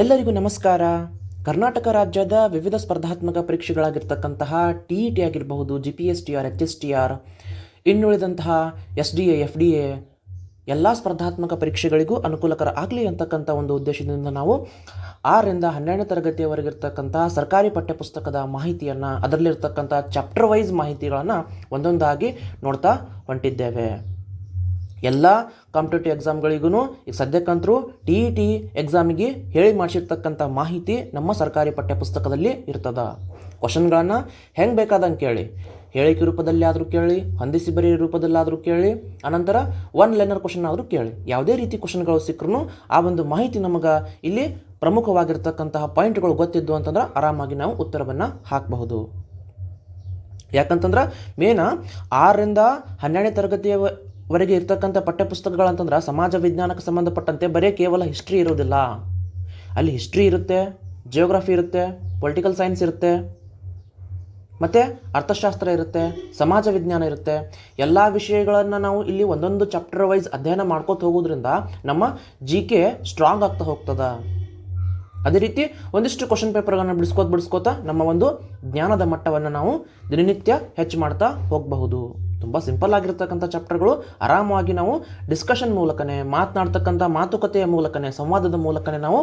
ಎಲ್ಲರಿಗೂ ನಮಸ್ಕಾರ. ಕರ್ನಾಟಕ ರಾಜ್ಯದ ವಿವಿಧ ಸ್ಪರ್ಧಾತ್ಮಕ ಪರೀಕ್ಷೆಗಳಾಗಿರ್ತಕ್ಕಂತಹ ಟಿ ಇ ಟಿ ಆಗಿರಬಹುದು G P S T R H S T R ಇನ್ನುಳಿದಂತಹ S D A F D A ಎಲ್ಲ ಸ್ಪರ್ಧಾತ್ಮಕ ಪರೀಕ್ಷೆಗಳಿಗೂ ಅನುಕೂಲಕರ ಆಗಲಿ ಅಂತಕ್ಕಂಥ ಒಂದು ಉದ್ದೇಶದಿಂದ ನಾವು ಆರರಿಂದ ಹನ್ನೆರಡನೇ ತರಗತಿಯವರೆಗಿರ್ತಕ್ಕಂತಹ ಸರ್ಕಾರಿ ಪಠ್ಯಪುಸ್ತಕದ ಮಾಹಿತಿಯನ್ನು, ಅದರಲ್ಲಿರ್ತಕ್ಕಂಥ ಚಾಪ್ಟರ್ ವೈಸ್ ಮಾಹಿತಿಗಳನ್ನು ಒಂದೊಂದಾಗಿ ನೋಡ್ತಾ ಹೊಂಟಿದ್ದೇವೆ. ಎಲ್ಲ ಕಾಂಪಿಟೇಟಿವ್ ಎಕ್ಸಾಮ್ಗಳಿಗೂ ಈಗ ಸದ್ಯಕ್ಕಂತರೂ ಟಿ ಇ ಟಿ ಎಕ್ಸಾಮಿಗೆ ಹೇಳಿ ಮಾಡಿಸಿರ್ತಕ್ಕಂಥ ಮಾಹಿತಿ ನಮ್ಮ ಸರ್ಕಾರಿ ಪಠ್ಯಪುಸ್ತಕದಲ್ಲಿ ಇರ್ತದ. ಕ್ವಶನ್ಗಳನ್ನು ಹೆಂಗೆ ಬೇಕಾದಂಗೆ ಕೇಳಿ. ಹೇಳಿಕೆ ರೂಪದಲ್ಲಿ ಆದರೂ ಕೇಳಿ, ಹೊಂದಿಸಿ ಬರೀ ರೂಪದಲ್ಲಾದರೂ ಕೇಳಿ ಅನಂತರ ಒನ್ ಲೈನರ್ ಕ್ವಶನ್ ಆದರೂ ಕೇಳಿ. ಯಾವುದೇ ರೀತಿ ಕ್ವಶನ್ಗಳು ಸಿಕ್ಕರೂ ಆ ಒಂದು ಮಾಹಿತಿ ನಮಗೆ ಇಲ್ಲಿ ಪ್ರಮುಖವಾಗಿರ್ತಕ್ಕಂತಹ ಪಾಯಿಂಟ್ಗಳು ಗೊತ್ತಿದ್ದು ಅಂತಂದ್ರೆ ಆರಾಮಾಗಿ ನಾವು ಉತ್ತರವನ್ನು ಹಾಕಬಹುದು. ಯಾಕಂತಂದ್ರೆ ಮೇನ ಆರರಿಂದ ಹನ್ನೆರಡನೇ ತರಗತಿಯ ವರೆಗೆ ಇರ್ತಕ್ಕಂಥ ಪಠ್ಯಪುಸ್ತಕಗಳಂತಂದ್ರೆ ಸಮಾಜ ವಿಜ್ಞಾನಕ್ಕೆ ಸಂಬಂಧಪಟ್ಟಂತೆ ಬರೀ ಕೇವಲ ಹಿಸ್ಟ್ರಿ ಇರೋದಿಲ್ಲ. ಅಲ್ಲಿ ಹಿಸ್ಟ್ರಿ ಇರುತ್ತೆ ಜಿಯೋಗ್ರಫಿ ಇರುತ್ತೆ ಪೊಲಿಟಿಕಲ್ ಸೈನ್ಸ್ ಇರುತ್ತೆ, ಮತ್ತು ಅರ್ಥಶಾಸ್ತ್ರ ಇರುತ್ತೆ, ಸಮಾಜ ವಿಜ್ಞಾನ ಇರುತ್ತೆ. ಎಲ್ಲ ವಿಷಯಗಳನ್ನು ನಾವು ಇಲ್ಲಿ ಒಂದೊಂದು ಚಾಪ್ಟರ್ ವೈಸ್ ಅಧ್ಯಯನ ಮಾಡ್ಕೋತ ಹೋಗೋದ್ರಿಂದ ನಮ್ಮ ಜಿ ಕೆ ಸ್ಟ್ರಾಂಗ್ ಆಗ್ತಾ ಹೋಗ್ತದ. ಅದೇ ರೀತಿ ಒಂದಿಷ್ಟು ಕ್ವಶನ್ ಪೇಪರ್ಗಳನ್ನು ಬಿಡಿಸ್ಕೋತ ಬಿಡಿಸ್ಕೋತಾ ನಮ್ಮ ಒಂದು ಜ್ಞಾನದ ಮಟ್ಟವನ್ನು ನಾವು ದಿನನಿತ್ಯ ಹೆಚ್ಚು ಮಾಡ್ತಾ ಹೋಗಬಹುದು. ತುಂಬ ಸಿಂಪಲ್ ಆಗಿರ್ತಕ್ಕಂಥ ಚಾಪ್ಟರ್ಗಳು ಆರಾಮವಾಗಿ ನಾವು ಡಿಸ್ಕಷನ್ ಮೂಲಕನೇ, ಮಾತನಾಡ್ತಕ್ಕಂಥ ಮಾತುಕತೆಯ ಮೂಲಕನೇ, ಸಂವಾದದ ಮೂಲಕನೇ ನಾವು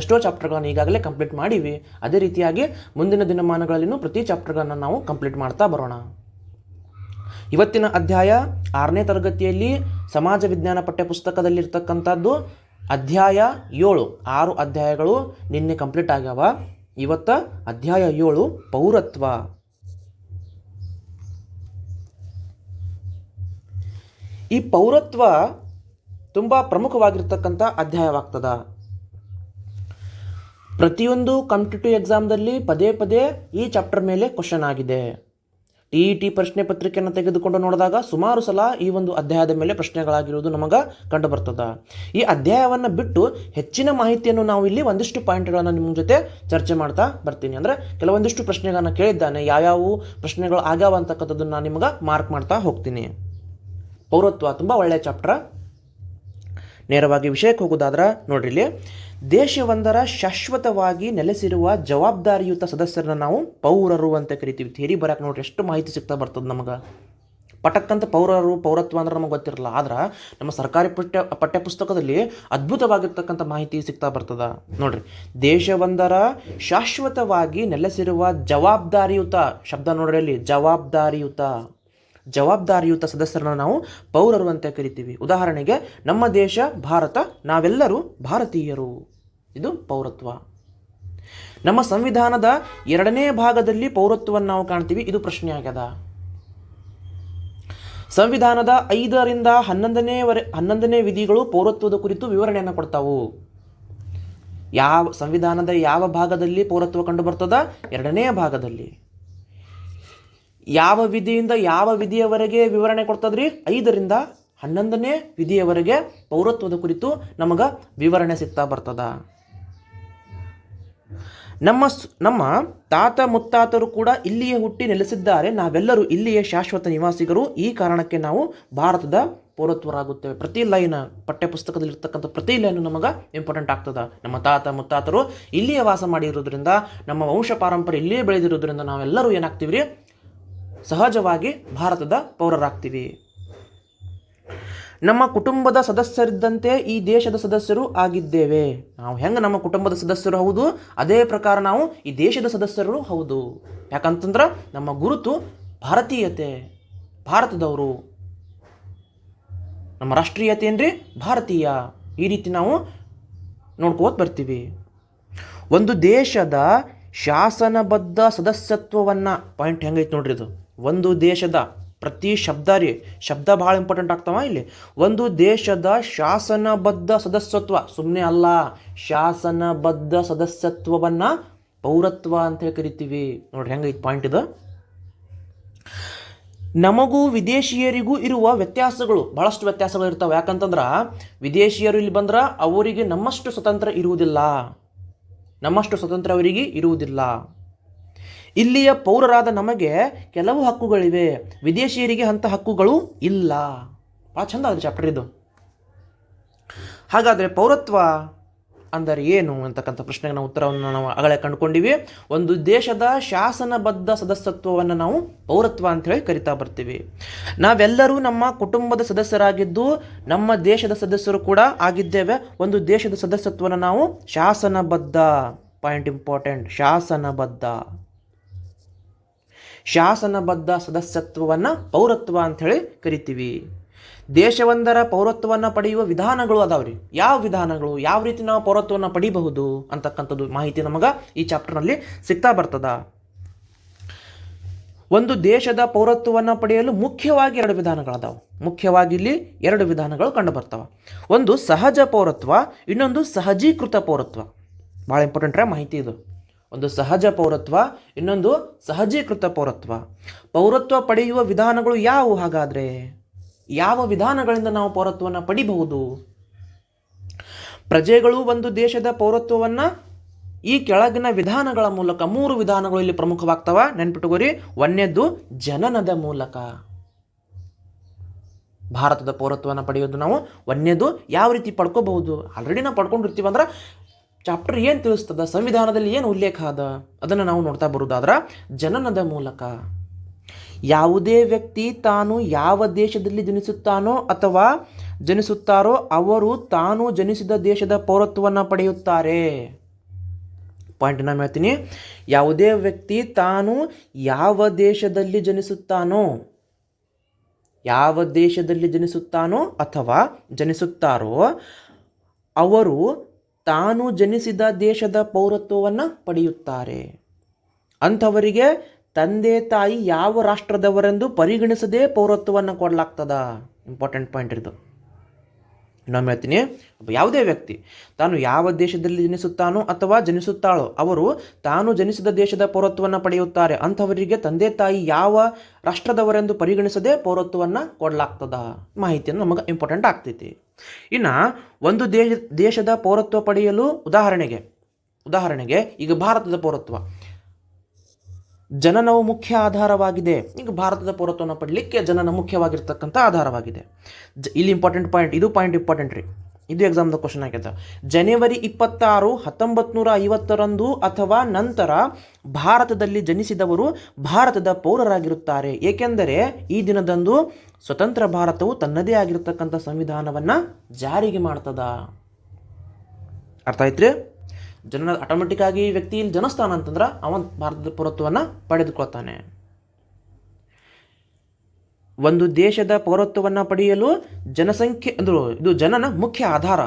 ಎಷ್ಟೋ ಚಾಪ್ಟರ್ಗಳನ್ನು ಈಗಾಗಲೇ ಕಂಪ್ಲೀಟ್ ಮಾಡೀವಿ. ಅದೇ ರೀತಿಯಾಗಿ ಮುಂದಿನ ದಿನಮಾನಗಳಲ್ಲಿನೂ ಪ್ರತಿ ಚಾಪ್ಟರ್ಗಳನ್ನು ನಾವು ಕಂಪ್ಲೀಟ್ ಮಾಡ್ತಾ ಬರೋಣ. ಇವತ್ತಿನ ಅಧ್ಯಾಯ ಆರನೇ ತರಗತಿಯಲ್ಲಿ ಸಮಾಜ ವಿಜ್ಞಾನ ಪಠ್ಯಪುಸ್ತಕದಲ್ಲಿರ್ತಕ್ಕಂಥದ್ದು ಅಧ್ಯಾಯ ಏಳು. ಆರು ಅಧ್ಯಾಯಗಳು ನಿನ್ನೆ ಕಂಪ್ಲೀಟ್ ಆಗ್ಯಾವ. ಇವತ್ತು ಅಧ್ಯಾಯ ಏಳು, ಪೌರತ್ವ. ಈ ಪೌರತ್ವ ತುಂಬ ಪ್ರಮುಖವಾಗಿರ್ತಕ್ಕಂಥ ಅಧ್ಯಾಯವಾಗ್ತದ. ಪ್ರತಿಯೊಂದು ಕಾಂಪಿಟೇಟಿವ್ ಎಕ್ಸಾಮ್ದಲ್ಲಿ ಪದೇ ಪದೇ ಈ ಚಾಪ್ಟರ್ ಮೇಲೆ ಕ್ವಶನ್ ಆಗಿದೆ. ಟಿ ಇ ಟಿ ಪ್ರಶ್ನೆ ಪತ್ರಿಕೆಯನ್ನು ತೆಗೆದುಕೊಂಡು ನೋಡಿದಾಗ ಸುಮಾರು ಸಲ ಈ ಒಂದು ಅಧ್ಯಾಯದ ಮೇಲೆ ಪ್ರಶ್ನೆಗಳಾಗಿರುವುದು ನಮಗೆ ಕಂಡು ಬರ್ತದ ಈ ಅಧ್ಯಾಯವನ್ನು ಬಿಟ್ಟು ಹೆಚ್ಚಿನ ಮಾಹಿತಿಯನ್ನು ನಾವು ಇಲ್ಲಿ ಒಂದಿಷ್ಟು ಪಾಯಿಂಟ್ಗಳನ್ನು ನಿಮ್ಮ ಜೊತೆ ಚರ್ಚೆ ಮಾಡ್ತಾ ಬರ್ತೀನಿ. ಅಂದರೆ ಕೆಲವೊಂದಿಷ್ಟು ಪ್ರಶ್ನೆಗಳನ್ನು ಕೇಳಿದ್ದಾನೆ. ಯಾವ್ಯಾವ ಪ್ರಶ್ನೆಗಳು ಆಗ್ಯಾವ ಅಂತಕ್ಕಂಥದ್ದನ್ನು ನಾನು ನಿಮಗೆ ಮಾರ್ಕ್ ಮಾಡ್ತಾ ಹೋಗ್ತೀನಿ. ಪೌರತ್ವ, ತುಂಬ ಒಳ್ಳೆಯ ಚಾಪ್ಟರ್. ನೇರವಾಗಿ ವಿಷಯಕ್ಕೆ ಹೋಗೋದಾದ್ರೆ ನೋಡ್ರಿ ಇಲ್ಲಿ. ದೇಶವೊಂದರ ಶಾಶ್ವತವಾಗಿ ನೆಲೆಸಿರುವ ಜವಾಬ್ದಾರಿಯುತ ಸದಸ್ಯರನ್ನ ನಾವು ಪೌರರು ಅಂತ ಕರಿತೀವಿ. ಥೇರಿ ಬರಕ್ಕೆ ನೋಡ್ರಿ ಎಷ್ಟು ಮಾಹಿತಿ ಸಿಗ್ತಾ ಬರ್ತದೆ ನಮಗೆ. ಪಟಕ್ಕಂತ ಪೌರರು, ಪೌರತ್ವ ಅಂದ್ರೆ ನಮಗೆ ಗೊತ್ತಿರಲ್ಲ. ಆದ್ರೆ ನಮ್ಮ ಸರ್ಕಾರಿ ಪಠ್ಯ ಪಠ್ಯಪುಸ್ತಕದಲ್ಲಿ ಅದ್ಭುತವಾಗಿರ್ತಕ್ಕಂಥ ಮಾಹಿತಿ ಸಿಗ್ತಾ ಬರ್ತದ. ನೋಡ್ರಿ, ದೇಶವೊಂದರ ಶಾಶ್ವತವಾಗಿ ನೆಲೆಸಿರುವ ಜವಾಬ್ದಾರಿಯುತ, ಶಬ್ದ ನೋಡ್ರಿ ಅಲ್ಲಿ, ಜವಾಬ್ದಾರಿಯುತ ಜವಾಬ್ದಾರಿಯುತ ಸದಸ್ಯರನ್ನ ನಾವು ಪೌರರು ಅಂತ ಕರಿತೀವಿ. ಉದಾಹರಣೆಗೆ, ನಮ್ಮ ದೇಶ, ಭಾರತ, ನಾವೆಲ್ಲರೂ ಭಾರತೀಯರು. ಇದು ಪೌರತ್ವ. ನಮ್ಮ ಸಂವಿಧಾನದ ಎರಡನೇ ಭಾಗದಲ್ಲಿ ಪೌರತ್ವವನ್ನು ನಾವು ಕಾಣ್ತೀವಿ, ಇದು ಪ್ರಶ್ನೆ ಆಗ್ಯದ ಸಂವಿಧಾನದ ಐದರಿಂದ ಹನ್ನೊಂದನೇ ವರೆ, ಹನ್ನೊಂದನೇ ವಿಧಿಗಳು ಪೌರತ್ವದ ಕುರಿತು ವಿವರಣೆಯನ್ನು ಕೊಡ್ತಾವು. ಯಾವ, ಸಂವಿಧಾನದ ಯಾವ ಭಾಗದಲ್ಲಿ ಪೌರತ್ವ ಕಂಡು ಬರ್ತದ ಎರಡನೇ ಭಾಗದಲ್ಲಿ. ಯಾವ ವಿಧಿಯಿಂದ ಯಾವ ವಿಧಿಯವರೆಗೆ ವಿವರಣೆ ಕೊಡ್ತದ್ರಿ? ಐದರಿಂದ ಹನ್ನೊಂದನೇ ವಿಧಿಯವರೆಗೆ ಪೌರತ್ವದ ಕುರಿತು ನಮಗೆ ವಿವರಣೆ ಸಿಗ್ತಾ ಬರ್ತದ. ನಮ್ಮ ನಮ್ಮ ತಾತ ಮುತ್ತಾತರು ಕೂಡ ಇಲ್ಲಿಯೇ ಹುಟ್ಟಿ ನೆಲೆಸಿದ್ದಾರೆ. ನಾವೆಲ್ಲರೂ ಇಲ್ಲಿಯೇ ಶಾಶ್ವತ ನಿವಾಸಿಗರು. ಈ ಕಾರಣಕ್ಕೆ ನಾವು ಭಾರತದ ಪೌರತ್ವರಾಗುತ್ತೇವೆ. ಪ್ರತಿ ಲೈನ್ ಪಠ್ಯಪುಸ್ತಕದಲ್ಲಿರ್ತಕ್ಕಂಥ ಪ್ರತಿ ಲೈನು ನಮಗೆ ಇಂಪಾರ್ಟೆಂಟ್ ಆಗ್ತದೆ. ನಮ್ಮ ತಾತ ಮುತ್ತಾತರು ಇಲ್ಲಿಯೇ ವಾಸ ಮಾಡಿರೋದ್ರಿಂದ, ನಮ್ಮ ವಂಶ ಪಾರಂಪರ್ಯ ಇಲ್ಲಿಯೇ ಬೆಳೆದಿರೋದ್ರಿಂದ ನಾವೆಲ್ಲರೂ ಏನಾಗ್ತೀವಿ ರೀ ಸಹಜವಾಗಿ ಭಾರತದ ಪೌರರಾಗ್ತೀವಿ. ನಮ್ಮ ಕುಟುಂಬದ ಸದಸ್ಯರಿದ್ದಂತೆ ಈ ದೇಶದ ಸದಸ್ಯರು ಆಗಿದ್ದೇವೆ. ನಾವು ಹೆಂಗೆ ನಮ್ಮ ಕುಟುಂಬದ ಸದಸ್ಯರು ಹೌದು? ಅದೇ ಪ್ರಕಾರ ನಾವು ಈ ದೇಶದ ಸದಸ್ಯರು ಹೌದು. ಯಾಕಂತಂದ್ರೆ ನಮ್ಮ ಗುರುತು ಭಾರತೀಯತೆ, ಭಾರತದವರು. ನಮ್ಮ ರಾಷ್ಟ್ರೀಯತೆ ಏನ್ರಿ? ಭಾರತೀಯ. ಈ ರೀತಿ ನಾವು ನೋಡ್ಕೋತ ಬರ್ತೀವಿ. ಒಂದು ದೇಶದ ಶಾಸನಬದ್ಧ ಸದಸ್ಯತ್ವವನ್ನು ಪಾಯಿಂಟ್ ಹೆಂಗೈತೆ ನೋಡ್ರಿ ಇದು? ಒಂದು ದೇಶದ ಪ್ರತಿ ಶಬ್ದ ರೀ, ಶಬ್ದ ಭಾಳ ಇಂಪಾರ್ಟೆಂಟ್ ಆಗ್ತಾವ ಇಲ್ಲಿ. ಒಂದು ದೇಶದ ಶಾಸನಬದ್ಧ ಸದಸ್ಯತ್ವ ಸುಮ್ಮನೆ ಅಲ್ಲ, ಶಾಸನಬದ್ಧ ಸದಸ್ಯತ್ವವನ್ನು ಪೌರತ್ವ ಅಂತ ಹೇಳಿ ಕರಿತೀವಿ. ನೋಡ್ರಿ ಐತಿ ಪಾಯಿಂಟ್ ಇದು. ನಮಗೂ ವಿದೇಶಿಯರಿಗೂ ಇರುವ ವ್ಯತ್ಯಾಸಗಳು, ಬಹಳಷ್ಟು ವ್ಯತ್ಯಾಸಗಳು ಇರ್ತಾವೆ. ಯಾಕಂತಂದ್ರೆ, ವಿದೇಶಿಯರು ಇಲ್ಲಿ ಬಂದ್ರೆ ಅವರಿಗೆ ನಮ್ಮಷ್ಟು ಸ್ವತಂತ್ರ ಇರುವುದಿಲ್ಲ. ನಮ್ಮಷ್ಟು ಸ್ವತಂತ್ರ ಅವರಿಗೆ ಇರುವುದಿಲ್ಲ. ಇಲ್ಲಿಯ ಪೌರರಾದ ನಮಗೆ ಕೆಲವು ಹಕ್ಕುಗಳಿವೆ. ವಿದೇಶಿಯರಿಗೆ ಅಂಥ ಹಕ್ಕುಗಳು ಇಲ್ಲ. ಭಾಳ ಚಂದ ಅದು ಚಾಪ್ಟರ್ ಇದು. ಹಾಗಾದರೆ ಪೌರತ್ವ ಅಂದರೆ ಏನು ಅಂತಕ್ಕಂಥ ಪ್ರಶ್ನೆಗೆ ನಾವು ಉತ್ತರವನ್ನು ನಾವು ಆಗಲೇ ಕಂಡುಕೊಂಡಿವಿ. ಒಂದು ದೇಶದ ಶಾಸನಬದ್ಧ ಸದಸ್ಯತ್ವವನ್ನು ನಾವು ಪೌರತ್ವ ಅಂಥೇಳಿ ಕರಿತಾ ಬರ್ತೀವಿ. ನಾವೆಲ್ಲರೂ ನಮ್ಮ ಕುಟುಂಬದ ಸದಸ್ಯರಾಗಿದ್ದು ನಮ್ಮ ದೇಶದ ಸದಸ್ಯರು ಕೂಡ ಆಗಿದ್ದೇವೆ. ಒಂದು ದೇಶದ ಸದಸ್ಯತ್ವವನ್ನು ನಾವು ಶಾಸನಬದ್ಧ. Point important, ಶಾಸನಬದ್ಧ. ಶಾಸನಬದ್ಧ ಸದಸ್ಯತ್ವವನ್ನು ಪೌರತ್ವ ಅಂಥೇಳಿ ಕರಿತೀವಿ. ದೇಶವೊಂದರ ಪೌರತ್ವವನ್ನು ಪಡೆಯುವ ವಿಧಾನಗಳು ಅದಾವ್ರಿ. ಯಾವ ವಿಧಾನಗಳು? ಯಾವ ರೀತಿ ನಾವು ಪೌರತ್ವವನ್ನು ಪಡಿಬಹುದು ಅಂತಕ್ಕಂಥದ್ದು ಮಾಹಿತಿ ನಮಗೆ ಈ ಚಾಪ್ಟರ್ನಲ್ಲಿ ಸಿಗ್ತಾ ಬರ್ತದ. ಒಂದು ದೇಶದ ಪೌರತ್ವವನ್ನು ಪಡೆಯಲು ಮುಖ್ಯವಾಗಿ ಎರಡು ವಿಧಾನಗಳದಾವು. ಮುಖ್ಯವಾಗಿ ಇಲ್ಲಿ ಎರಡು ವಿಧಾನಗಳು ಕಂಡು ಬರ್ತವೆ. ಒಂದು ಸಹಜ ಪೌರತ್ವ, ಇನ್ನೊಂದು ಸಹಜೀಕೃತ ಪೌರತ್ವ. ಭಾಳ ಇಂಪಾರ್ಟೆಂಟ್ರೆ ಮಾಹಿತಿ ಇದು. ಒಂದು ಸಹಜ ಪೌರತ್ವ, ಇನ್ನೊಂದು ಸಹಜೀಕೃತ ಪೌರತ್ವ. ಪೌರತ್ವ ಪಡೆಯುವ ವಿಧಾನಗಳು ಯಾವುವು? ಹಾಗಾದರೆ ಯಾವ ವಿಧಾನಗಳಿಂದ ನಾವು ಪೌರತ್ವವನ್ನು ಪಡಿಬಹುದು? ಪ್ರಜೆಗಳು ಒಂದು ದೇಶದ ಪೌರತ್ವವನ್ನು ಈ ಕೆಳಗಿನ ವಿಧಾನಗಳ ಮೂಲಕ, ಮೂರು ವಿಧಾನಗಳು ಇಲ್ಲಿ ಪ್ರಮುಖವಾಗ್ತವ. ನೆನ್ಪಿಟ್ಟುಕೋರಿ ಒಂದೇದ್ದು ಜನನದ ಮೂಲಕ. ಭಾರತದ ಪೌರತ್ವವನ್ನು ಪಡೆಯೋದು ನಾವು. ಒಂದೇದು ಯಾವ ರೀತಿ ಪಡ್ಕೋಬಹುದು? ಆಲ್ರೆಡಿ ನಾವು ಪಡ್ಕೊಂಡಿರ್ತೀವಿ ಅಂದ್ರೆ ಚಾಪ್ಟರ್ ಏನು ತಿಳಿಸ್ತದ? ಸಂವಿಧಾನದಲ್ಲಿ ಏನು ಉಲ್ಲೇಖ ಅದ? ಅದನ್ನು ನಾವು ನೋಡ್ತಾ ಬರೋದಾದ್ರೆ, ಜನನದ ಮೂಲಕ. ಯಾವುದೇ ವ್ಯಕ್ತಿ ತಾನು ಯಾವ ದೇಶದಲ್ಲಿ ಜನಿಸುತ್ತಾನೋ ಅಥವಾ ಜನಿಸುತ್ತಾರೋ ಅವರು ತಾನು ಜನಿಸಿದ ದೇಶದ ಪೌರತ್ವವನ್ನು ಪಡೆಯುತ್ತಾರೆ. ಪಾಯಿಂಟ್ ನಾನು ಹೇಳ್ತೀನಿ. ಯಾವುದೇ ವ್ಯಕ್ತಿ ತಾನು ಯಾವ ದೇಶದಲ್ಲಿ ಜನಿಸುತ್ತಾನೋ, ಯಾವ ದೇಶದಲ್ಲಿ ಜನಿಸುತ್ತಾನೋ ಅಥವಾ ಜನಿಸುತ್ತಾರೋ, ಅವರು ತಾನು ಜನಿಸಿದ ದೇಶದ ಪೌರತ್ವವನ್ನು ಪಡೆಯುತ್ತಾರೆ. ಅಂಥವರಿಗೆ ತಂದೆ ತಾಯಿ ಯಾವ ರಾಷ್ಟ್ರದವರೆಂದು ಪರಿಗಣಿಸದೇ ಪೌರತ್ವವನ್ನು ಕೊಡಲಾಗ್ತದ? ಇಂಪಾರ್ಟೆಂಟ್ ಪಾಯಿಂಟ್ ಇದು. ನಾನು ಹೇಳ್ತೀನಿ ಯಾವುದೇ ವ್ಯಕ್ತಿ ತಾನು ಯಾವ ದೇಶದಲ್ಲಿ ಜನಿಸುತ್ತಾನೋ ಅಥವಾ ಜನಿಸುತ್ತಾಳೋ, ಅವರು ತಾನು ಜನಿಸಿದ ದೇಶದ ಪೌರತ್ವವನ್ನು ಪಡೆಯುತ್ತಾರೆ. ಅಂಥವರಿಗೆ ತಂದೆ ತಾಯಿ ಯಾವ ರಾಷ್ಟ್ರದವರೆಂದು ಪರಿಗಣಿಸದೆ ಪೌರತ್ವವನ್ನು ಕೊಡಲಾಗ್ತದ? ಮಾಹಿತಿಯನ್ನು ನಮಗೆ ಇಂಪಾರ್ಟೆಂಟ್ ಆಗ್ತೈತಿ. ಇನ್ನು ಒಂದು ದೇಶ, ದೇಶದ ಪೌರತ್ವ ಪಡೆಯಲು ಉದಾಹರಣೆಗೆ ಉದಾಹರಣೆಗೆ ಈಗ ಭಾರತದ ಪೌರತ್ವ. ಜನನವು ಮುಖ್ಯ ಆಧಾರವಾಗಿದೆ. ಈಗ ಭಾರತದ ಪೌರತ್ವವನ್ನು ಪಡಲಿಕ್ಕೆ ಜನನ ಮುಖ್ಯವಾಗಿರ್ತಕ್ಕಂಥ ಆಧಾರವಾಗಿದೆ. ಇಲ್ಲಿ ಇಂಪಾರ್ಟೆಂಟ್ ಪಾಯಿಂಟ್ ಇದು ಪಾಯಿಂಟ್ ಇಂಪಾರ್ಟೆಂಟ್ ರೀ. ಇದು ಎಕ್ಸಾಮ್ದ ಕ್ವಶನ್ ಆಗ್ಯದ ಜನವರಿ ಇಪ್ಪತ್ತಾರು ಹತ್ತೊಂಬತ್ತು ನೂರ ಐವತ್ತರಂದು ಅಥವಾ ನಂತರ ಭಾರತದಲ್ಲಿ ಜನಿಸಿದವರು ಭಾರತದ ಪೌರರಾಗಿರುತ್ತಾರೆ. ಏಕೆಂದರೆ ಈ ದಿನದಂದು ಸ್ವತಂತ್ರ ಭಾರತವು ತನ್ನದೇ ಆಗಿರತಕ್ಕಂಥ ಸಂವಿಧಾನವನ್ನು ಜಾರಿಗೆ ಮಾಡ್ತದ. ಅರ್ಥ ಆಯ್ತ್ರಿ? ಜನ ಆಟೋಮೆಟಿಕ್ ಆಗಿ ವ್ಯಕ್ತಿ ಇಲ್ಲಿ ಜನಿಸ್ತಾನ ಅಂತಂದ್ರೆ ಅವನ್ ಭಾರತದ ಪೌರತ್ವವನ್ನು ಪಡೆದುಕೊಳ್ತಾನೆ. ಒಂದು ದೇಶದ ಪೌರತ್ವವನ್ನು ಪಡೆಯಲು ಜನಸಂಖ್ಯೆ ಅಂದ್ರೆ, ಇದು ಜನನ ಮುಖ್ಯ ಆಧಾರ.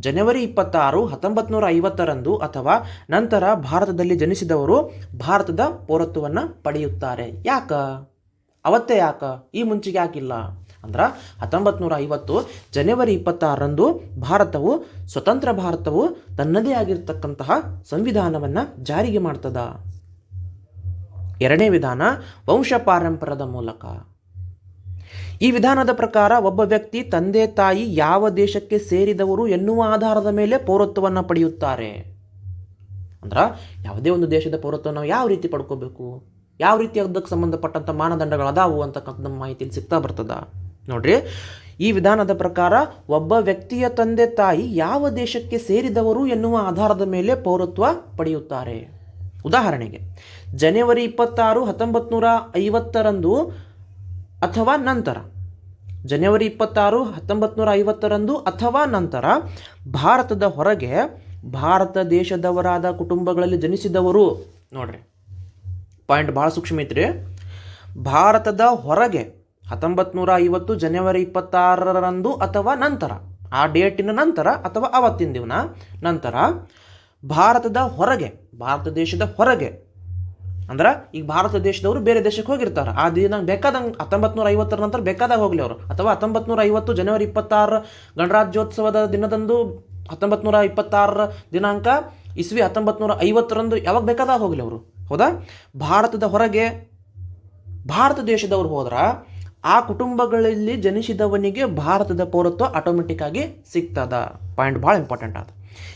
ಜನವರಿ ಇಪ್ಪತ್ತಾರು ಹತ್ತೊಂಬತ್ತು ನೂರ ಐವತ್ತರಂದು ಅಥವಾ ನಂತರ ಭಾರತದಲ್ಲಿ ಜನಿಸಿದವರು ಭಾರತದ ಪೌರತ್ವವನ್ನು ಪಡೆಯುತ್ತಾರೆ. ಯಾಕ? ಅವತ್ತೇ ಯಾಕ? ಈ ಮುಂಚೆಗೆ ಯಾಕಿಲ್ಲ ಅಂದ್ರೆ ಹತ್ತೊಂಬತ್ತು ನೂರ ಐವತ್ತು ಜನವರಿ ಇಪ್ಪತ್ತಾರರಂದು ಭಾರತವು, ಸ್ವತಂತ್ರ ಭಾರತವು ತನ್ನದೇ ಆಗಿರ್ತಕ್ಕಂತಹ ಸಂವಿಧಾನವನ್ನು ಜಾರಿಗೆ ಮಾಡ್ತದ. ಎರಡನೇ ವಿಧಾನ ವಂಶ ಪಾರಂಪರದ ಮೂಲಕ. ಈ ವಿಧಾನದ ಪ್ರಕಾರ ಒಬ್ಬ ವ್ಯಕ್ತಿ ತಂದೆ ತಾಯಿ ಯಾವ ದೇಶಕ್ಕೆ ಸೇರಿದವರು ಎನ್ನುವ ಆಧಾರದ ಮೇಲೆ ಪೌರತ್ವವನ್ನು ಪಡೆಯುತ್ತಾರೆ. ಅಂದ್ರೆ ಯಾವುದೇ ಒಂದು ದೇಶದ ಪೌರತ್ವ ನಾವು ಯಾವ ರೀತಿ ಪಡ್ಕೋಬೇಕು? ಯಾವ ರೀತಿ ಅದಕ್ಕೆ ಸಂಬಂಧಪಟ್ಟಂಥ ಮಾನದಂಡಗಳು ಅದಾವು ಅಂತಕ್ಕಂಥ ನಮ್ಮ ಮಾಹಿತಿಯಲ್ಲಿ ಸಿಗ್ತಾ ಬರ್ತದ. ನೋಡ್ರಿ, ಈ ವಿಧಾನದ ಪ್ರಕಾರ ಒಬ್ಬ ವ್ಯಕ್ತಿಯ ತಂದೆ ತಾಯಿ ಯಾವ ದೇಶಕ್ಕೆ ಸೇರಿದವರು ಎನ್ನುವ ಆಧಾರದ ಮೇಲೆ ಪೌರತ್ವ ಪಡೆಯುತ್ತಾರೆ. ಉದಾಹರಣೆಗೆ, ಜನವರಿ ಇಪ್ಪತ್ತಾರು ಹತ್ತೊಂಬತ್ತು ನೂರ ಐವತ್ತರಂದು ಅಥವಾ ನಂತರ. ಜನವರಿ ಇಪ್ಪತ್ತಾರು ಹತ್ತೊಂಬತ್ತು ನೂರ ಐವತ್ತರಂದು ಅಥವಾ ನಂತರ ಭಾರತದ ಹೊರಗೆ ಭಾರತ ದೇಶದವರಾದ ಕುಟುಂಬಗಳಲ್ಲಿ ಜನಿಸಿದವರು. ನೋಡ್ರಿ. ಪಾಯಿಂಟ್ ಭಾಳ ಸೂಕ್ಷ್ಮ ಐತ್ರಿ. ಭಾರತದ ಹೊರಗೆ ಹತ್ತೊಂಬತ್ತು ನೂರ ಐವತ್ತು, ಜನವರಿ ಇಪ್ಪತ್ತಾರರಂದು ಅಥವಾ ನಂತರ, ಆ ಡೇಟಿನ ನಂತರ ಅಥವಾ ಅವತ್ತಿನ ದಿನ ನಂತರ ಭಾರತದ ಹೊರಗೆ, ಭಾರತ ದೇಶದ ಹೊರಗೆ ಅಂದ್ರೆ ಈಗ ಭಾರತ ದೇಶದವರು ಬೇರೆ ದೇಶಕ್ಕೆ ಹೋಗಿರ್ತಾರೆ. ಆ ದಿನ ಬೇಕಾದಂಗೆ ಹತ್ತೊಂಬತ್ತು ನೂರ ಐವತ್ತರ ನಂತರ ಬೇಕಾದಾಗ ಹೋಗಲಿ ಅವರು. ಅಥವಾ ಹತ್ತೊಂಬತ್ತು ನೂರ ಐವತ್ತು ಜನವರಿ ಇಪ್ಪತ್ತಾರು ಗಣರಾಜ್ಯೋತ್ಸವದ ದಿನದಂದು ಹತ್ತೊಂಬತ್ತು ನೂರ ಇಪ್ಪತ್ತಾರರ ದಿನಾಂಕ ಇಸ್ವಿ ಹತ್ತೊಂಬತ್ತು ನೂರ ಐವತ್ತರಂದು ಯಾವಾಗ ಬೇಕಾದಾಗ ಹೋಗಲಿ ಅವರು. ಹೌದಾ? ಭಾರತದ ಹೊರಗೆ ಭಾರತ ದೇಶದವ್ರು ಹೋದ್ರ ಆ ಕುಟುಂಬಗಳಲ್ಲಿ ಜನಿಸಿದವನಿಗೆ ಭಾರತದ ಪೌರತ್ವ ಆಟೋಮೆಟಿಕ್ ಆಗಿ ಸಿಗ್ತದ. ಪಾಯಿಂಟ್ ಭಾಳ ಇಂಪಾರ್ಟೆಂಟ್ ಆದ.